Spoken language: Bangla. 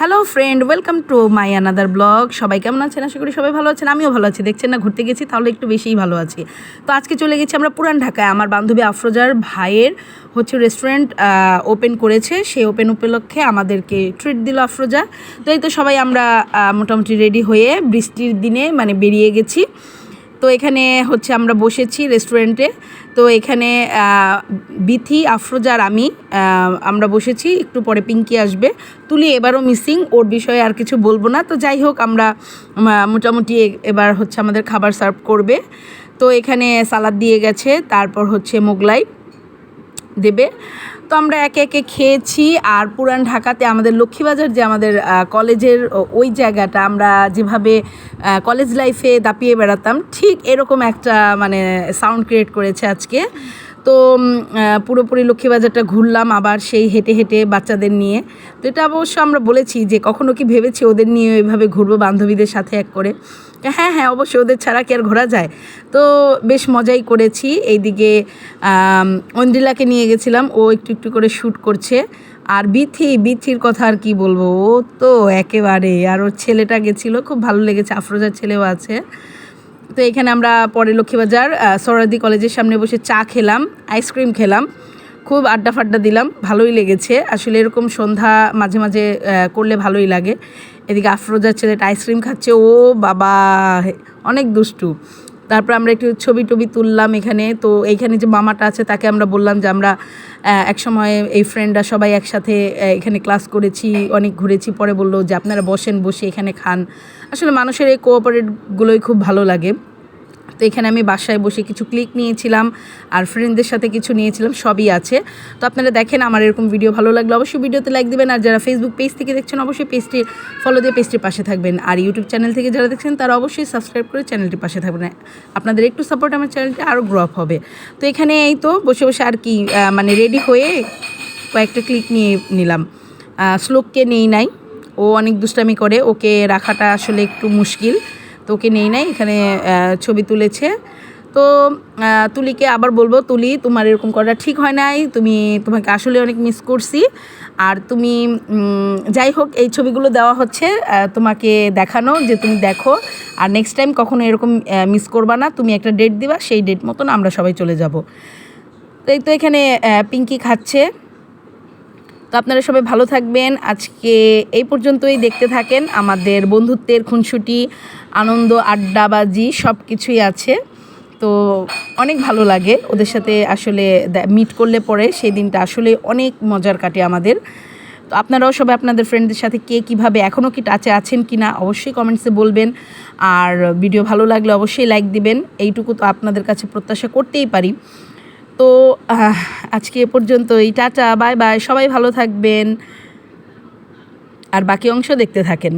Hello friend welcome to my another blog সবাই কেমন আছেন? আশা করি সবাই ভালো আছেন। আমিও ভালো আছি। দেখছেন না, ঘুরতে গেছি, তাহলে একটু বেশিই ভালো আছি। তো আজকে চলে গেছি আমরা পুরান ঢাকায়। আমার বান্ধবী আফরোজার ভাইয়ের হচ্ছে রেস্টুরেন্ট ওপেন করেছে। সেই ওপেন উপলক্ষে আমাদেরকে ট্রিট দিল আফরোজা। তো এই তো সবাই আমরা মোটামুটি রেডি হয়ে বৃষ্টির দিনে মানে বেরিয়ে গেছি। তো এখানে হচ্ছে আমরা বসেছি রেস্টুরেন্টে তো এখানে বিথি, আফরোজা আর আমি আমরা বসেছি, একটু পরে পিঙ্কি আসবে। তুলি এবারও মিসিং ওর বিষয়ে আর কিছু বলব না। তো যাই হোক, আমরা মোটামুটি এবার হচ্ছে আমাদের খাবার সার্ভ করবে। তো এখানে সালাদ দিয়ে গেছে, তারপর হচ্ছে মোগলাই দেবে। তো আমরা একে একে খেয়েছি আর পুরান ঢাকাতে আমাদের লক্ষ্মীবাজার যে আমাদের কলেজের ওই জায়গাটা আমরা যেভাবে কলেজ লাইফে দাপিয়ে বেড়াতাম, ঠিক এরকম একটা মানে সাউন্ড ক্রিয়েট করেছে আজকে। তো পুরোপুরি লক্ষ্মীবাজারটা ঘুরলাম আবার সেই হেঁটে হেঁটে বাচ্চাদের নিয়ে। তো এটা অবশ্য আমরা বলেছি যে কখনো কি ভেবেছি ওদের নিয়ে এভাবে ঘুরবো, বান্ধবীদের সাথে এক করে। হ্যাঁ হ্যাঁ অবশ্যই ওদের ছাড়া কি আর ঘোরা যায়? তো বেশ মজাই করেছি। এইদিকে অঞ্জিলাকে নিয়ে গেছিলাম। ও একটু একটু করে শ্যুট করছে। আর বিথি, বিথির কথা আর কি বলব? ও তো একেবারে, আর ওর ছেলেটা গেছিল, খুব ভালো লেগেছে, আফরোজার ছেলেও আছে। তো এখানে আমরা পরে লক্ষ্মীবাজার সরাদি কলেজের সামনে বসে চা খেলাম, আইসক্রিম খেলাম। খুব আড্ডা ফাড্ডা দিলাম, ভালোই লেগেছে। আসলে এরকম সন্ধ্যা মাঝে মাঝে করলে ভালোই লাগে। এদিকে আফরোজার ছেলেটা আইসক্রিম খাচ্ছে, ও বাবা অনেক দুষ্টু। তারপর আমরা একটু ছবি টবি তুললাম এখানে। তো এইখানে যে মামাটা আছে, তাকে আমরা বললাম যে আমরা এক সময় এই ফ্রেন্ডরা সবাই একসাথে এখানে ক্লাস করেছি, অনেক ঘুরেছি। পরে বলল যে, আপনারা বসেন, বসে এখানে খান। আসলে মানুষের এই কোঅপারেটগুলোই খুব ভালো লাগে। তো এখানে আমি বাসায় বসে কিছু ক্লিক নিয়েছিলাম আর ফ্রেন্ডদের সাথে কিছু নিয়েছিলাম, সবই আছে। তো আপনারা দেখেন আমার এরকম ভিডিও ভালো লাগলে অবশ্যই ভিডিওতে লাইক দিবেন আর যারা ফেসবুক পেজ থেকে দেখছেন অবশ্যই পেজটি ফলো দিয়ে পেজটির পাশে থাকবেন। আর ইউটিউব চ্যানেল থেকে যারা দেখছেন তারা অবশ্যই সাবস্ক্রাইব করে চ্যানেলটির পাশে থাকবেন। আপনাদের একটু সাপোর্ট আমার চ্যানেলটি আরও গ্রো আপ হবে। তো এখানে এই তো বসে বসে আর কি মানে রেডি হয়ে কয়েকটা ক্লিক নিয়ে নিলাম। শ্লোককে নেই নাই। ও অনেক দুষ্টামি করে। ওকে রাখাটা আসলে একটু মুশকিল। তো ওকে নেই নাই, এখানে ছবি তুলেছে। তো তুলিকে আবার বলব, তুলি, তোমার এরকম করাটা ঠিক হয় নাই। তুমি, তোমাকে আসলে অনেক মিস করছি। আর তুমি যাই হোক, এই ছবিগুলো দেওয়া হচ্ছে তোমাকে দেখানো, যে তুমি দেখো। আর নেক্সট টাইম কখনো এরকম মিস করবা না। তুমি একটা ডেট দিবা, সেই ডেট মতন আমরা সবাই চলে যাব। তো এই তো এখানে পিঙ্কি খাচ্ছে। তো আপনারা সবাই ভালো থাকবেন। আজকে এই পর্যন্তই দেখতে থাকেন আমাদের বন্ধুত্বের খুনসুটি, আনন্দ, আড্ডাবাজি সব কিছুই আছে। তো অনেক ভালো লাগে ওদের সাথে আসলে মিট করলে পরে সেই দিনটা আসলে অনেক মজার কাটে আমাদের। তো আপনারাও সবাই আপনাদের ফ্রেন্ডদের সাথে কে কীভাবে এখনও কি টাচে আছেন কি না অবশ্যই কমেন্টসে বলবেন। আর ভিডিও ভালো লাগলে অবশ্যই লাইক দিবেন। এইটুকু তো আপনাদের কাছে প্রত্যাশা করতেই পারি। তো আজকে এ পর্যন্ত এই টাটা বাই বাই সবাই ভালো থাকবেন। আর বাকি অংশ দেখতে থাকেন।